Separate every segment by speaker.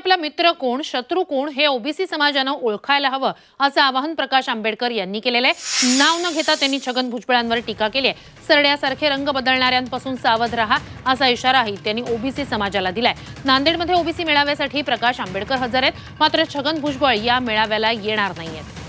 Speaker 1: आपला मित्र कोण शत्रू कोण हे ओबीसी समाजानं ओळखायला हवं असं आवाहन प्रकाश आंबेडकर यांनी केलेलं आहे. नाव न घेता त्यांनी छगन भुजबळांवर टीका केली आहे. सरड्यासारखे रंग बदलणाऱ्यांपासून सावध राहा असा इशाराही त्यांनी ओबीसी समाजाला दिलाय. नांदेडमध्ये ओबीसी मेळाव्यासाठी प्रकाश आंबेडकर हजर आहेत मात्र छगन भुजबळ या मेळाव्याला येणार नाहीयेत.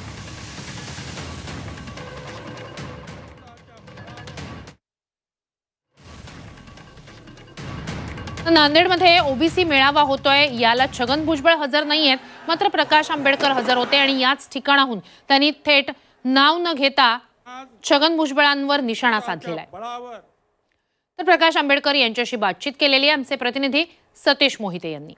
Speaker 1: नांदेडमध्ये ओबीसी मेळावा होतोय. याला छगन भुजबळ हजर नाहीयेत. मात्र प्रकाश आंबेडकर हजर होते आणि याच ठिकाणाहून त्यांनी थेट नाव न घेता छगन भुजबळांवर निशाणा साधलेला आहे तर प्रकाश आंबेडकर यांच्याशी बातचीत केलेली आहे. आमचे प्रतिनिधी सतीश मोहिते यांनी.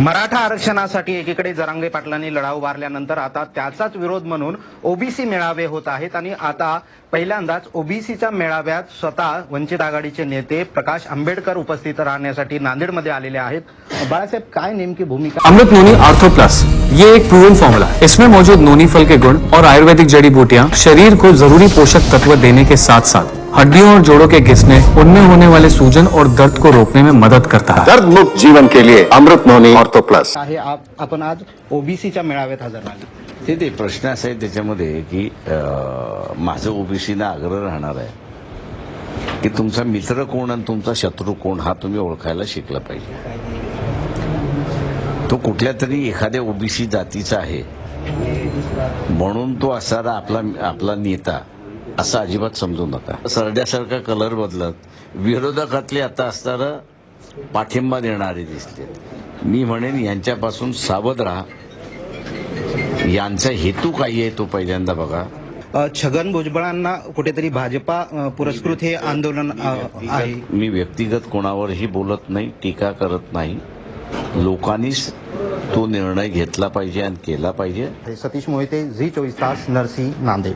Speaker 2: मराठा आरक्षणासाठी एकीकडे जरांगे पाटलांनी लढा उभारल्यानंतर आता त्याचाच विरोध म्हणून ओबीसी मेळावे होत आहेत आणि आता पहिल्यांदाच ओबीसीच्या मेळाव्यात स्वतः वंचित आघाडीचे नेते प्रकाश आंबेडकर उपस्थित राहण्यासाठी नांदेडमध्ये आलेले आहेत. बाळासाहेब काय नेमकी भूमिका?
Speaker 3: अमृत नोनी आर्थो प्लस ये एक प्रूवन फॉर्मूला है। इसमें मौजूद नोनी फल के गुण और आयुर्वेदिक जड़ी बूटियाँ शरीर को जरूरी पोषक तत्व देने के साथ साथ हड्डियों और जोड़ों के घिसने उनमें होने वाले सूजन और दर्द को रोकने में मदद करता है।
Speaker 4: दर्द मुक्त जीवन के लिए अमृत नोनी ऑर्थो प्लस।
Speaker 2: आहे आप- आपण आज ओबीसीच्या मेळाव्यात हजर राहिले.
Speaker 5: ते ते प्रश्न असा आहे त्याच्यामध्ये की अं, माझं ओबीसीना आग्रह राहणार आहे की तुमचा मित्र कोण आणि तुमचा शत्रू कोण हा तुम्ही ओळखायला शिकला पाहिजे. तो कुठल्या तरी एखाद्या ओबीसी जातीचा आहे. म्हणून तो असणारा आपला आपला नेता असं अजिबात समजू नका. सरड्यासारखा कलर बदलत विरोधकातले आता असणारं पाठिंबा देणारे दिसते मी म्हणेन यांच्यापासून सावध राहा. यांचा हेतू काय आहे तो पहिल्यांदा बघा.
Speaker 2: छगन भुजबळांना कुठेतरी भाजपा पुरस्कृत हे आंदोलन आहे.
Speaker 5: मी व्यक्तिगत कोणावरही बोलत नाही टीका करत नाही. लोकांनीच तो निर्णय घेतला पाहिजे आणि केला पाहिजे.
Speaker 2: सतीश मोहिते झी चोवीस तास नरसी नांदेड.